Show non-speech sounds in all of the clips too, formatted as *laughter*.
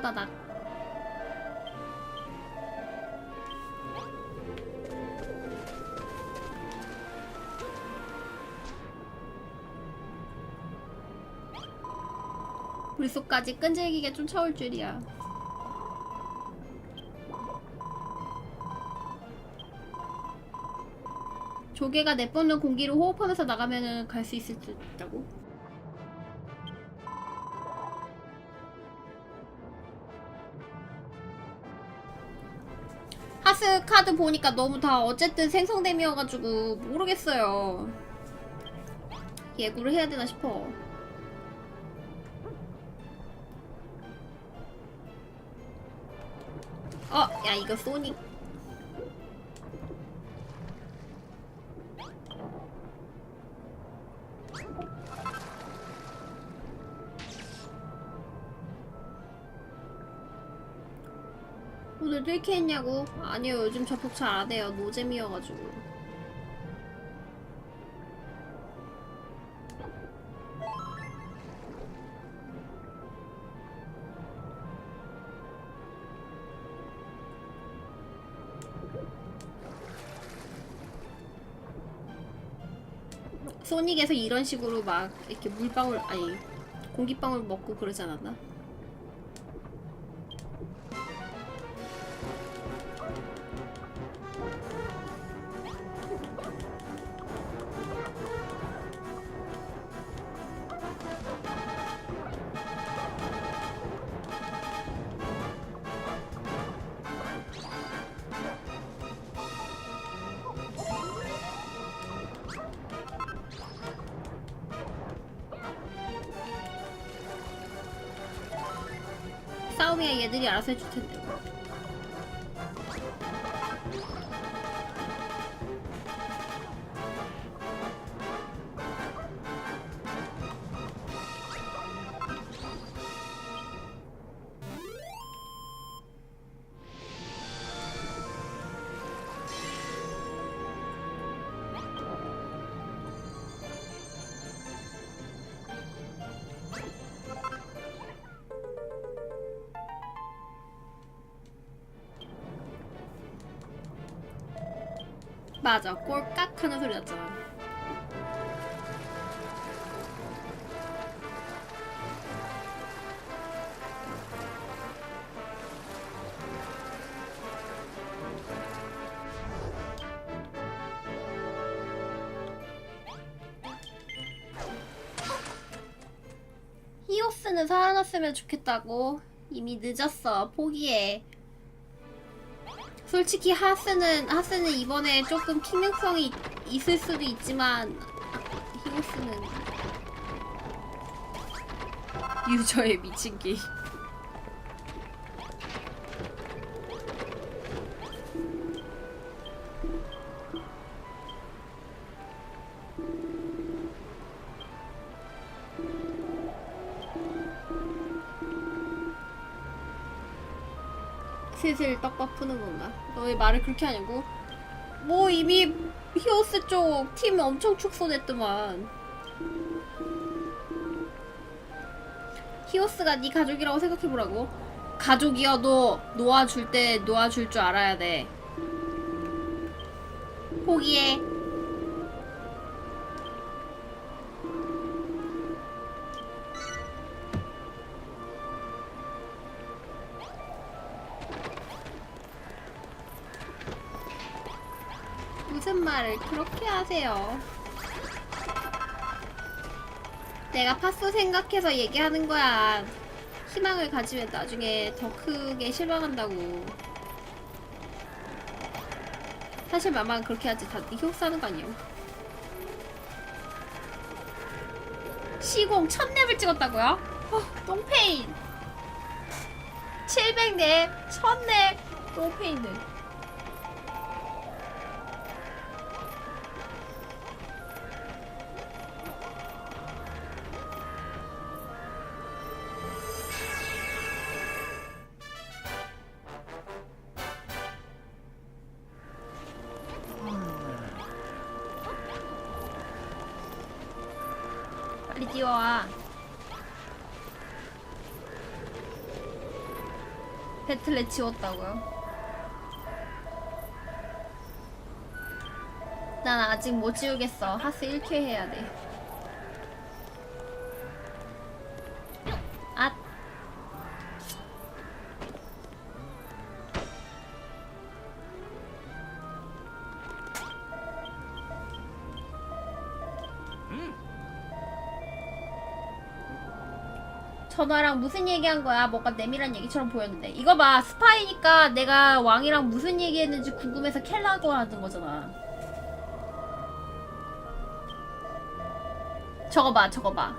호다닥. 물속까지 끈질기게 쫓아올 줄이야. 조개가 내뿜는 공기를 호흡하면서 나가면은 갈 수 있을 듯 있다고? 카드 보니까 너무 다 어쨌든 생성됨이어가지고 모르겠어요. 예고를 해야 되나 싶어. 어, 야 이거 소닉. 오늘도 이렇게 했냐고? 아니요 요즘 접속 잘 안 해요 노잼이어가지고 소닉에서 이런 식으로 막 이렇게 물방울 아니 공기방울 먹고 그러지 않았나? 싸움이야 얘들이 알아서 해줄 텐데. 하는 소리 났잖아. 히오스는 살아났으면 좋겠다고. 이미 늦었어 포기해. 솔직히 하스는 하스는 이번에 조금 킹능성이 있을 수도 있지만 히오스는 유저의 미친 게임. 슬슬 떡밥 푸는 건가? 너왜 말을 그렇게 하냐고? 뭐 이미 히오스 쪽 팀 엄청 축소됐더만. 히오스가 네 가족이라고 생각해보라고. 가족이어도 놓아줄 때 놓아줄 줄 알아야 돼. 포기해. 말을 그렇게 하세요? 내가 파스 생각해서 얘기하는 거야. 희망을 가지면 나중에 더 크게 실망한다고. 사실 마마가 그렇게 하지 다네 효사는 거 아니에요? 시공 1000렙을 찍었다고요? 어, 똥페인 700렙 1000렙 똥페인들 뛰어와. 배틀넷 지웠다고요? 난 아직 못 지우겠어. 하스 1회 해야 돼. 전화랑 무슨 얘기한 거야? 뭔가 내밀한 얘기처럼 보였는데. 이거 봐 스파이니까 내가 왕이랑 무슨 얘기했는지 궁금해서 캘라고 하는 거잖아. 저거 봐 저거 봐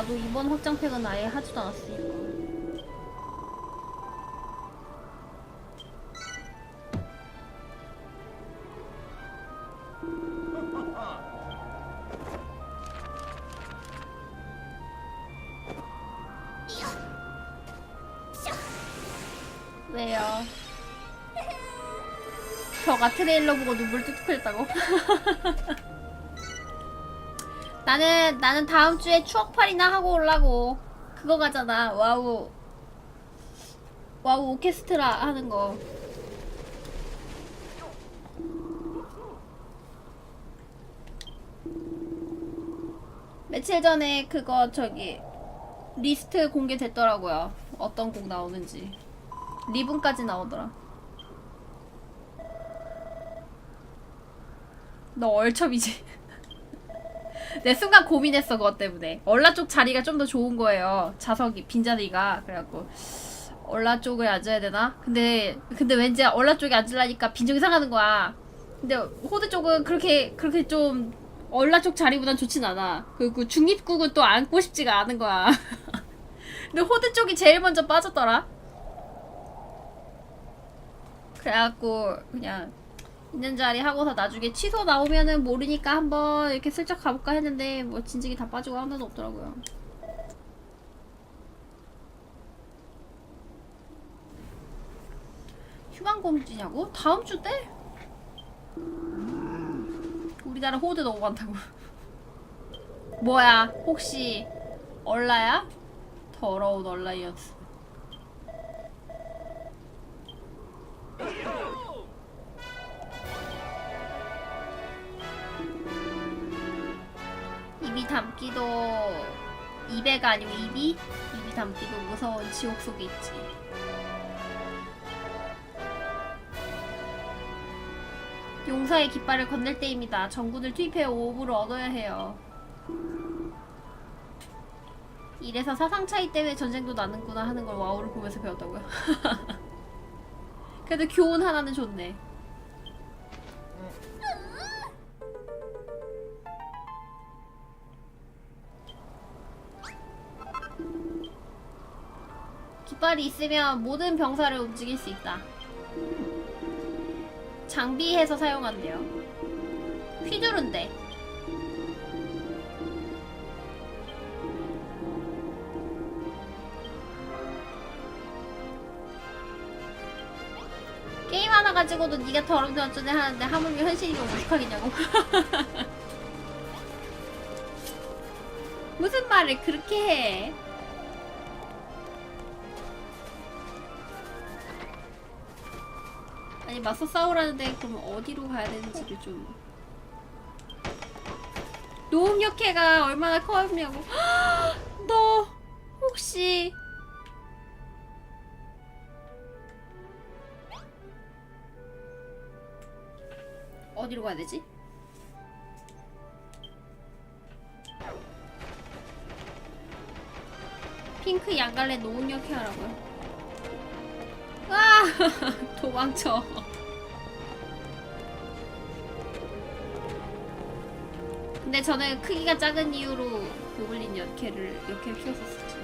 나도 이번 확장팩은 아예 하지도 않았으니까 왜요? 저가 트레일러 보고 눈물 뚝뚝 흘렸다고? *laughs* 나는 나는 다음 주에 추억팔이나 하고 올라고. 그거 가잖아. 와우. 와우 오케스트라 하는 거. 며칠 전에 그거 저기 리스트 공개됐더라고요. 어떤 곡 나오는지. 리븐까지 나오더라. 너 얼첩이지 *laughs* 내 순간 고민했어 그것 때문에. 얼라 쪽 자리가 좀 더 좋은 거예요. 좌석이 빈자리가. 그래갖고 얼라 쪽에 앉아야 되나? 근데 근데 왠지 얼라 쪽에 앉으려니까 빈정이 상하는 거야. 근데 호드 쪽은 그렇게 그렇게 좀 얼라 쪽 자리보단 좋진 않아. 그리고 중립국은 또 앉고 싶지가 않은 거야. *laughs* 근데 호드 쪽이 제일 먼저 빠졌더라. 그래갖고 그냥 있는 자리 하고서 나중에 취소 나오면은 모르니까 한번 이렇게 슬쩍 가볼까 했는데 뭐 진즉이 다 빠지고 하나도 없더라고요. 휴방 공지냐고? 다음 주 때? 우리나라 호드 너무 많다고. *laughs* 뭐야? 혹시 얼라야? 더러운 얼라이언스. 입이 담기도 입에가 아니고 입이 입이 담기도 무서운 지옥 속에 있지. 용사의 깃발을 건넬 때입니다. 정군을 투입해 오브를 얻어야 해요. 이래서 사상 차이 때문에 전쟁도 나는구나 하는 걸 와우를 보면서 배웠다고요. *laughs* 그래도 교훈 하나는 좋네. 깃발이 있으면 모든 병사를 움직일 수 있다. 장비해서 사용한대요. 휘두른대. 게임 하나 가지고도 네가 더럽게 어쩌네 하는데 하물며 현실이면 어떡하겠냐고. *laughs* 무슨 말을 그렇게 해? 아니 맞서 싸우라는데 그럼 어디로 가야 되는지를 좀. 노음역해가 얼마나 커냐고. 너 혹시 어디로 가야 되지? 핑크 양갈래 노음역해 하라고요. 아! *laughs* 도망쳐 근데 저는 크기가 작은 이유로 고블린 연캐를 연캐를 키웠었지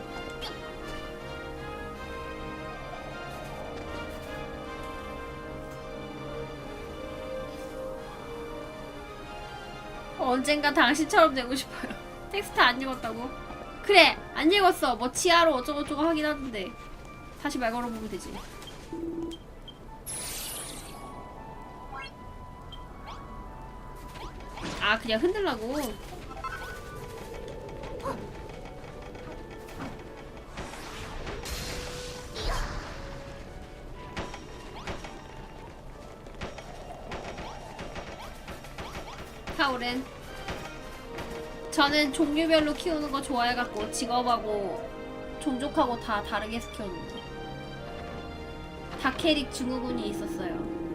언젠가 당신처럼 되고 싶어요. *laughs* 텍스트 안 읽었다고? 그래 안 읽었어. 뭐 치아로 어쩌고저쩌고 하긴 하는데 다시 말 걸어보면 되지. 아 그냥 흔들라고. 타오렌. 저는 종류별로 키우는 거 좋아해갖고 직업하고 종족하고 다 다르게 키웠는데 다캐릭 증후군이 있었어요.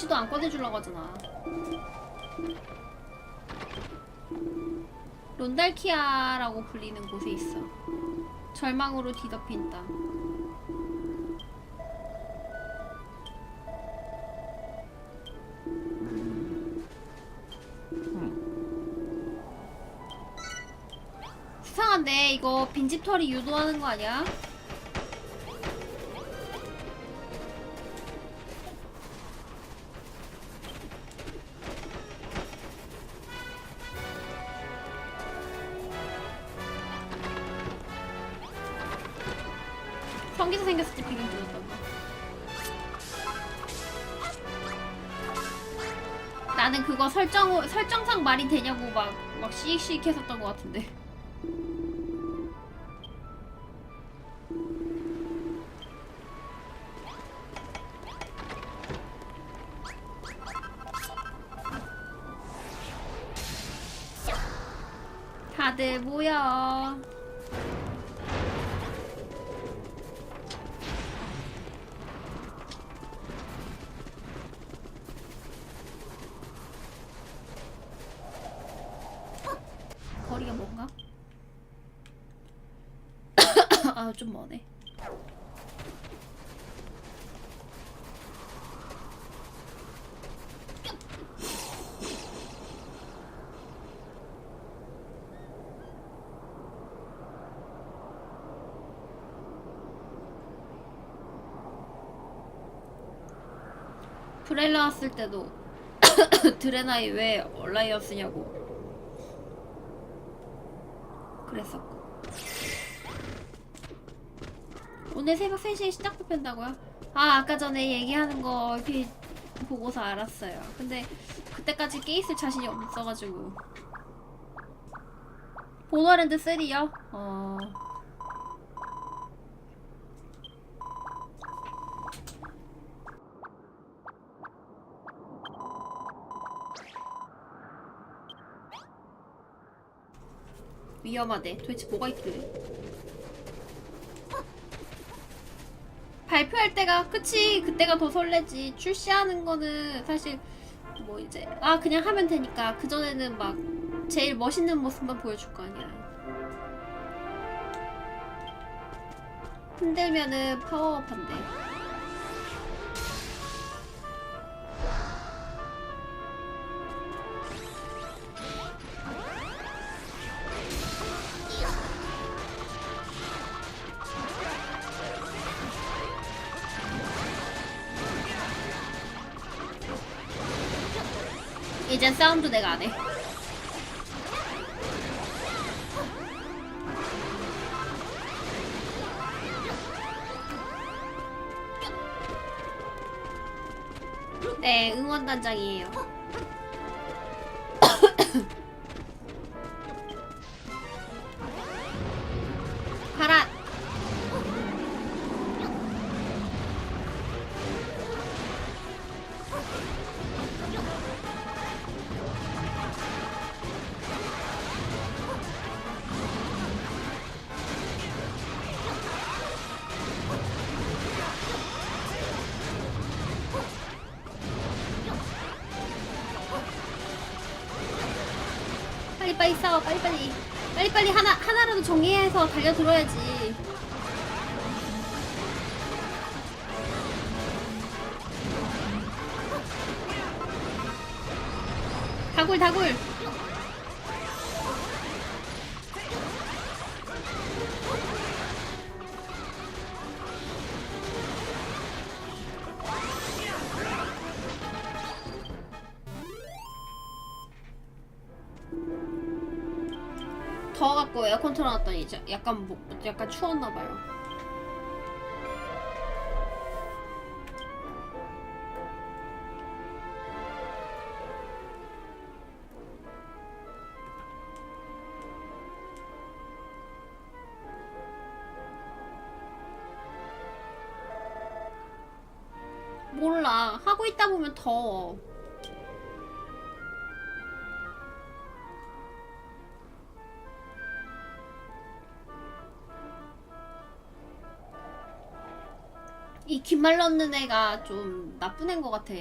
시도 안 꺼내주려고 하잖아. 론달키아라고 불리는 곳에 있어. 절망으로 뒤덮인 땅. 수상한데 이거 빈집 털이 유도하는 거 아니야? 말이 되냐고 막 막 씩씩 했었던 것 같은데. 다들 모여. 머네. 브렐라 왔을 때도 *coughs* 드레나이 왜 얼라이었으냐고 그랬었고 오늘 새벽 3시에 시작 투표한다고요? 아 아까 전에 얘기하는 거 이렇게 보고서 알았어요 근데 그때까지 깨 있을 자신이 없어가지고 보너랜드 3요? 어... 위험하대. 도대체 뭐가 있길래? 발표할 때가 그치 그때가 더 설레지. 출시하는 거는 사실 뭐 이제 아 그냥 하면 되니까. 그 전에는 막 제일 멋있는 모습만 보여줄 거 아니야. 흔들면은 파워업 한대 이젠 싸움도 내가 안 해. 네, 응원단장이에요. 앞에서 달려들어야지. 다굴 다굴 더워갖고 에어컨 틀어놨더니 이제 약간 뭐, 약간 추웠나봐요. 몰라. 하고 있다 보면 더워 이 긴말 넣는 애가 좀 나쁜 애인 것 같아.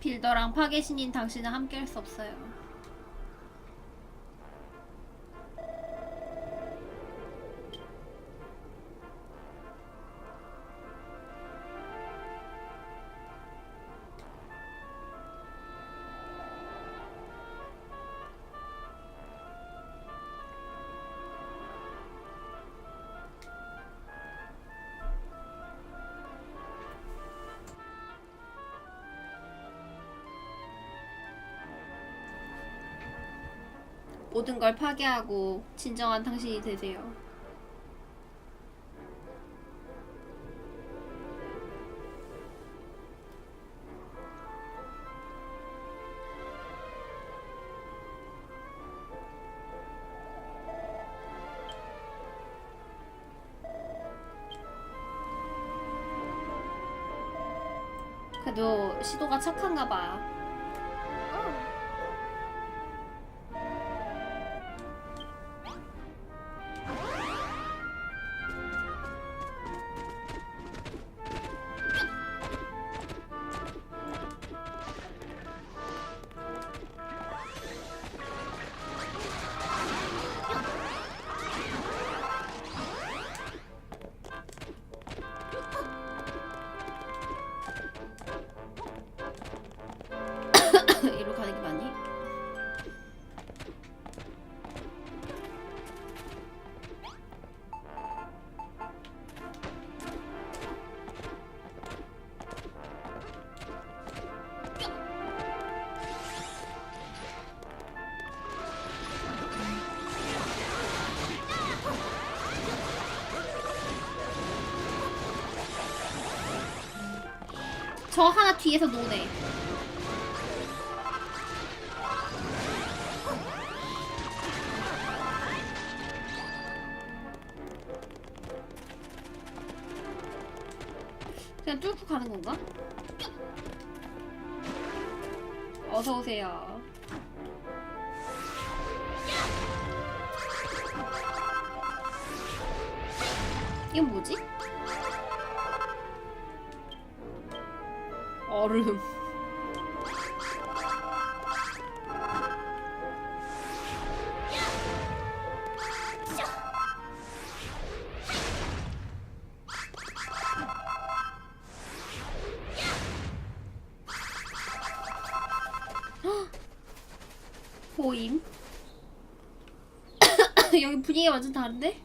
빌더랑 파괴신인 당신은 함께할 수 없어요 모든 걸 파괴하고 진정한 당신이 되세요. 그래도 시도가 착한가 봐. 뒤에서 노네. 얼음. *gasps* 보임. *coughs* 여기 분위기가 완전 다른데?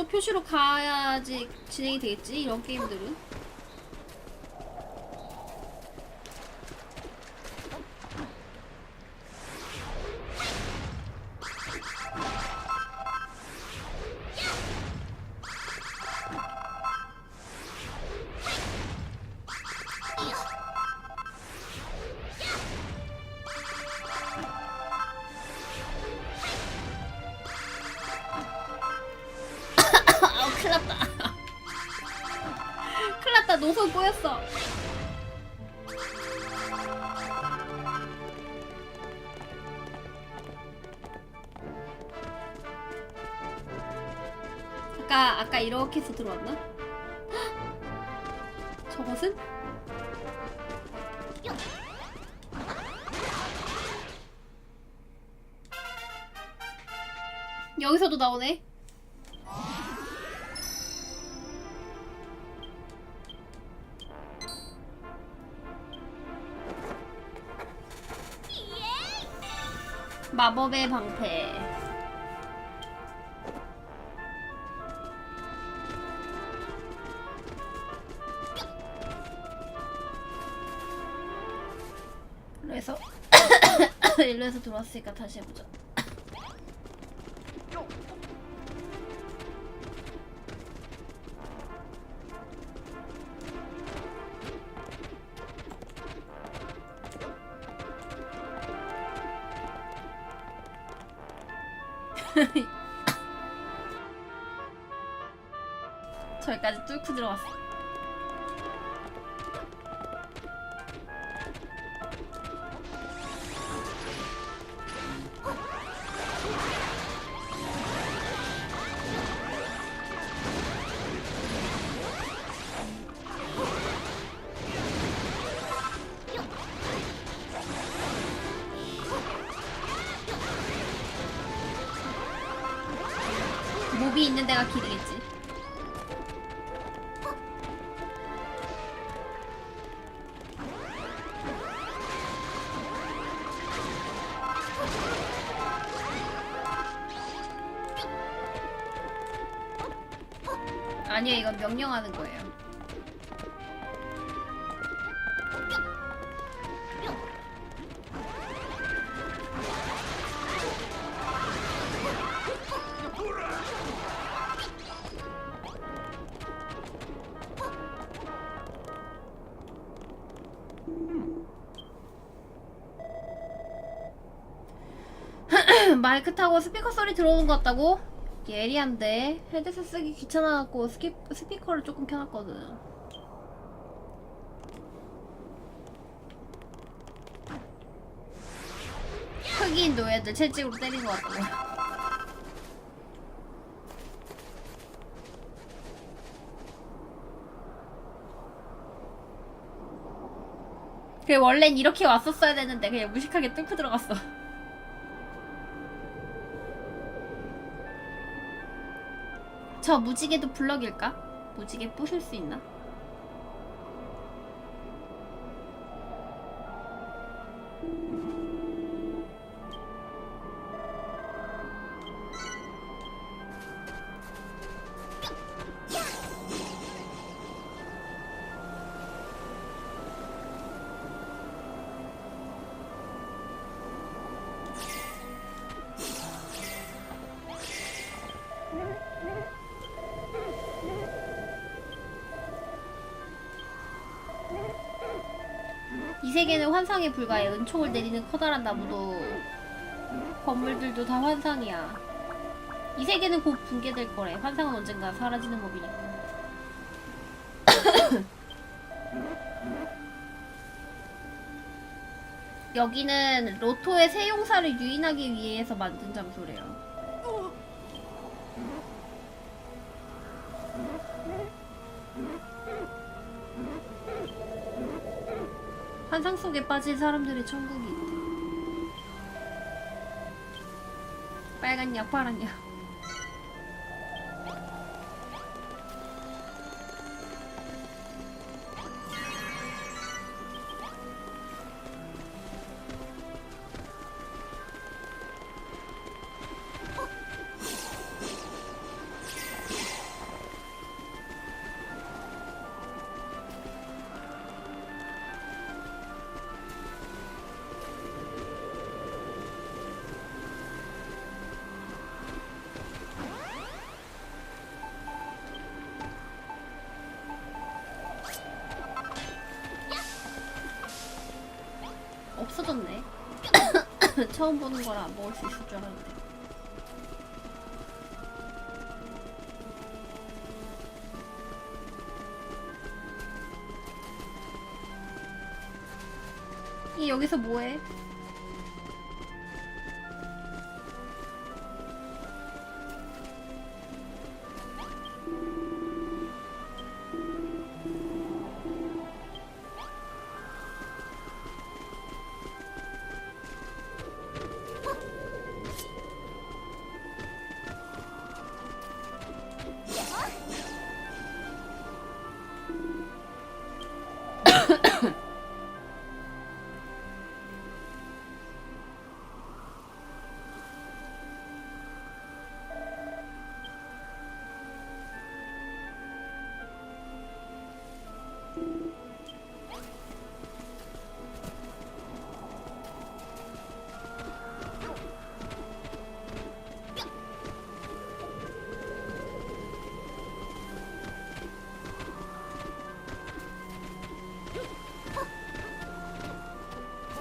저쪽 표시로 가야지 진행이 되겠지 이런 게임들은 해서 들어왔나? 저것은? 여기서도 나오네. 마법의 방패. 일로에서 들어왔으니까 다시 해보자. 몹이 있는 데가 길이겠지. 아니요, 이건 명령하는 거예요. 타고 스피커 소리 들어오는 것 같다고? 예리한데. 헤드셋 쓰기 귀찮아갖고 스키, 스피커를 조금 켜놨거든. 흑인 노예들 채찍으로 때린 것 같다고. 그래 원래는 이렇게 왔었어야 되는데 그냥 무식하게 뚫고 들어갔어 저 무지개도 블럭일까? 무지개 부술 수 있나? 이 세계는 환상에 불과해. 은총을 내리는 커다란 나무도 건물들도 다 환상이야. 이 세계는 곧 붕괴될 거래. 환상은 언젠가 사라지는 법이니까. *coughs* 여기는 로토의 세용사를 유인하기 위해서 만든 장소래요. 환상 속에 빠진 사람들의 천국이 있대. 빨간 약, 파란 약. 처음 보는 거라 먹을 수 있을 줄 알았는데. 이 여기서 뭐해?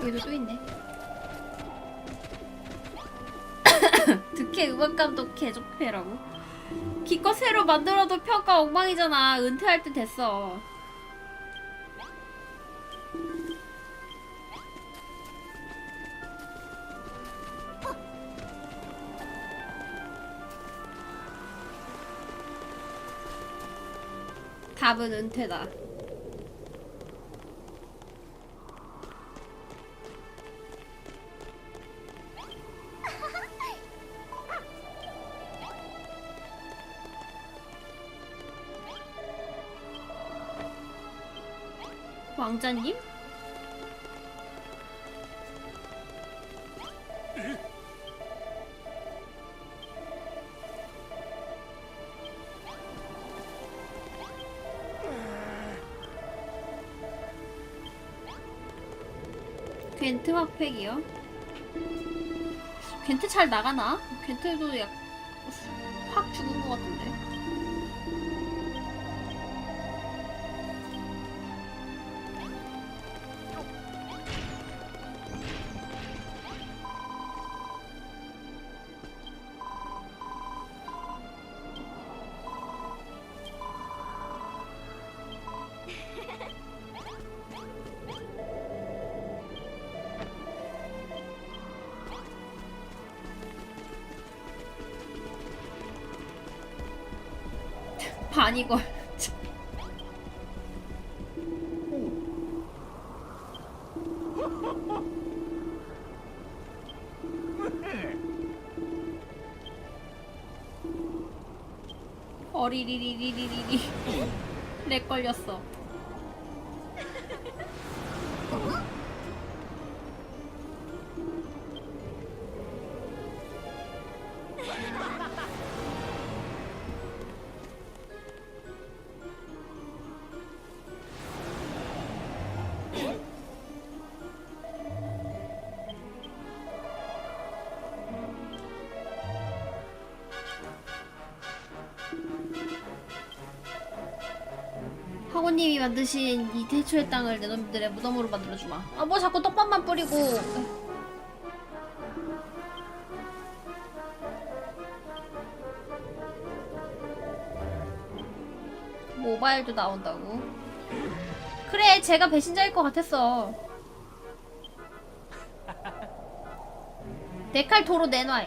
여기도 또 있네. *coughs* 득해 음악 감독 개족해라고? 기껏 새로 만들어도 평가 엉망이잖아. 은퇴할 때 됐어. 답은 은퇴다. 왕자님? 괜트 핫팩이요? 괜트 잘 나가나? 괜트도 약, 반이걸. 어리리리리리리리. 렉 걸렸어. 학원님이 만드신 이 태초의 땅을 내 놈들의 무덤으로 만들어주마. 아 뭐 자꾸 떡밥만 뿌리고. 모바일도 나온다고. 그래, 제가 배신자일 것 같았어. *laughs* 내칼 도로 내놔.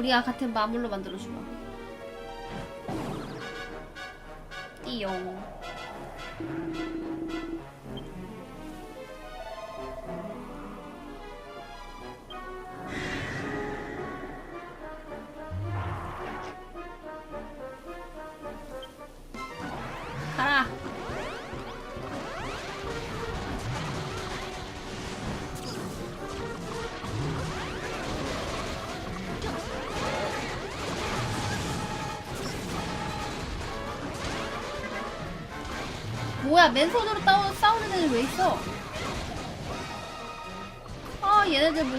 우리가 같은 마물로 만들어주마. 띠용. 있어? 아 얘네들 뭐